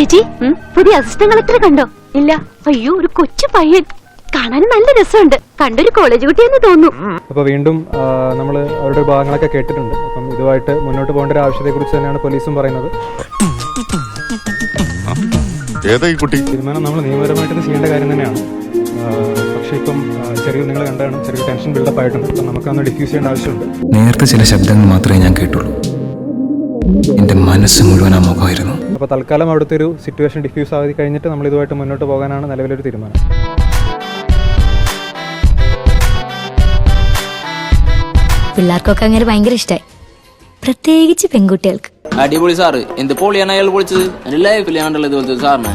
ചേച്ചി പുതിയ assistant collector കണ്ടോ? ഇല്ല. അയ്യോ ഒരു കൊച്ചു പയ്യൻ. കാണാൻ നല്ല രസമുണ്ട്. കണ്ടൊരു കോളേജ് കുട്ടിയെന്ന് തോന്നുന്നു. അപ്പൊ വീണ്ടും നമ്മൾ അവരുടെ ഭാഗങ്ങളൊക്കെ കേട്ടിട്ടുണ്ട്. അപ്പം ഇതുമായിട്ട് മുന്നോട്ട് പോകേണ്ട ഒരു ആവശ്യത്തെ കുറിച്ച് തന്നെയാണ് പോലീസും പറയുന്നത്. കുട്ടി? തീരുമാനം നമ്മൾ നിയമപരമായിട്ട് ചെയ്യേണ്ട കാര്യം തന്നെയാണ്. പക്ഷെ ഇപ്പം ചെറിയ നിങ്ങൾ കണ്ടാണ് ചെറിയ ടെൻഷൻ ബിൽഡപ്പ് ആയിട്ടുണ്ട്. അപ്പം നമുക്കൊന്ന് ഡിഫ്യൂസ് ചെയ്യേണ്ട ആവശ്യമുണ്ട്. നേരത്തെ ചില ശബ്ദങ്ങൾ മാത്രമേ ഞാൻ കേട്ടുള്ളൂ. എന്റെ മനസ്സ് മുഴുവൻ ആ മുഖമായിരുന്നു. അപ്പോൾ തൽക്കാലം അവിടുത്തെ ഒരു സിറ്റുവേഷൻ ഡിഫ്യൂസ് ആയി കഴിഞ്ഞിട്ട് നമ്മൾ ഇതുമായിട്ട് മുന്നോട്ട് പോകാനാണ് നിലവിലൊരു തീരുമാനം. പിള്ളേർക്കൊക്കെ അങ്ങനെ ഭയങ്കര ഇഷ്ടമായി പ്രത്യേകിച്ച് പെൺകുട്ടികൾക്ക്. അടിപൊളി സാറ് എന്ത് പൊളിയാണ് അയാൾ പൊളിച്ചത് എല്ലാ ലൈഫിൽ ഇതുപോലത്തെ സാറിനെ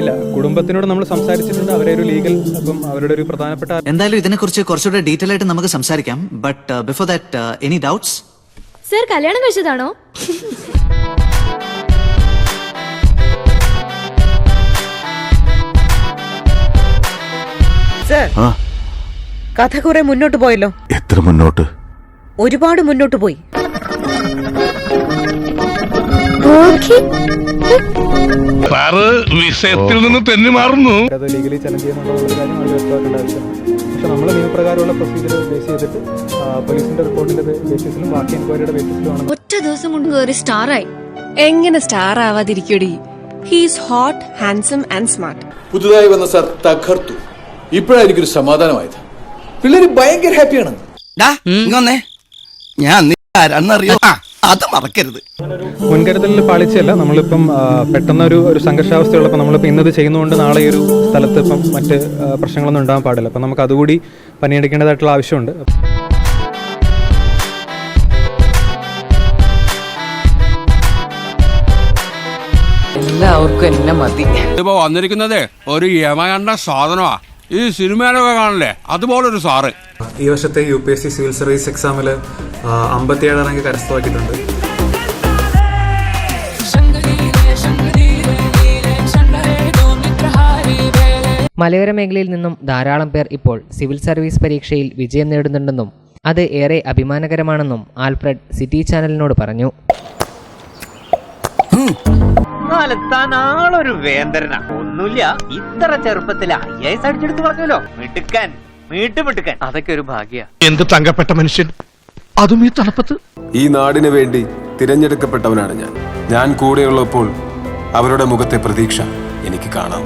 ഇല്ല കുടുംബത്തിനോട് നമ്മൾ സംസാരിച്ചിട്ടുണ്ട്. അവരെ ഒരു ലീഗൽ അപ്പം അവരുടെ ഒരു പ്രധാനപ്പെട്ട എന്തായാലും ഇതിനെക്കുറിച്ച് കുറച്ചുകൂടെ ഡീറ്റെയിൽ ആയിട്ട് നമുക്ക് സംസാരിക്കാം. But before that any doubts sir കല്യാണം കഴിച്ചതാണോ? സർ കഥ കുറെ മുന്നോട്ട് പോയല്ലോ. എത്ര മുന്നോട്ട്? ഒരുപാട് മുന്നോട്ട് പോയി. സാറ് വിഷയത്തിൽ നിന്ന് തെന്നി മാറുന്നു അത് ലീഗലി ചലഞ്ച് ചെയ്യുന്നുള്ള കാര്യം പക്ഷെ നമ്മൾ നിയമപ്രകാരമുള്ള പ്രൊസീജിയർ ബേസ് ചെയ്തിട്ട് പോലീസിന്റെ റിപ്പോർട്ടിന്റെ ബേസിസിലും ബാക്കി എൻക്വയറിയുടെ ബേസിസിലുമാണ് ഒറ്റ ദിവസം കൊണ്ട് കയറി സ്റ്റാറായി. എങ്ങനെ star ആവാതിരിക്കടി he's hot handsome and smart പുതുതായി വന്ന സാർ തകർത്തു. ഇപ്പോഴായിരിക്കും എനിക്കൊരു സമാധാനമായത്. പിള്ളേര് ഭയങ്കര ഹാപ്പിയാണ് ഞാൻ ആരാന്നറിയോ അത് മറക്കരുത്. മുൻകരുതലിൽ പാളിച്ചല്ല നമ്മളിപ്പം പെട്ടെന്ന് ഒരു ഒരു സംഘർഷാവസ്ഥയുള്ളപ്പോൾ നമ്മളിപ്പോൾ ഇന്നത് ചെയ്യുന്നതുകൊണ്ട് നാളെ ഈ ഒരു സ്ഥലത്ത് ഇപ്പം മറ്റ് പ്രശ്നങ്ങളൊന്നും ഉണ്ടാകാൻ പാടില്ല. അപ്പം നമുക്ക് അതുകൂടി പണിയെടുക്കേണ്ടതായിട്ടുള്ള ആവശ്യമുണ്ട്. എല്ലാവർക്കും എന്നെ മതി. ഇപ്പൊ വന്നിരിക്കുന്നതേ ഒരു യമകണ്ട സാധനമാ. ഈ സിനിമയിലൊക്കെ കാണില്ലേ? അതുപോലൊരു സാറ്. ഈ വർഷത്തെ U P S C civil service എക്സാമിൽ അമ്പത്തിയേഴ് റാങ്ക് കരസ്ഥമാക്കിയിട്ടുണ്ട്. മലയോര മേഖലയിൽ നിന്നും ധാരാളം പേർ ഇപ്പോൾ സിവിൽ സർവീസ് പരീക്ഷയിൽ വിജയം നേടുന്നുണ്ടെന്നും അത് ഏറെ അഭിമാനകരമാണെന്നും ആൽഫ്രഡ് സിറ്റി ചാനലിനോട് പറഞ്ഞു. വേന്ദ്രനാ ഒന്നുമില്ല ഇത്ര ചെറുപ്പത്തിൽ ഐ എസ് അടിച്ചെടുത്ത് പറഞ്ഞല്ലോ. മിടുക്കൻ. വീട്ടു മിടുക്കൻ അതൊക്കെ ഒരു ഭാഗ്യ. എന്ത് തങ്കപ്പെട്ട മനുഷ്യൻ? അതും ഈ തണുപ്പത്ത്. ഈ നാടിന് വേണ്ടി തിരഞ്ഞെടുക്കപ്പെട്ടവനാണ് ഞാൻ. ഞാൻ കൂടെയുള്ളപ്പോൾ അവരുടെ മുഖത്തെ പ്രതീക്ഷ എനിക്ക് കാണാം.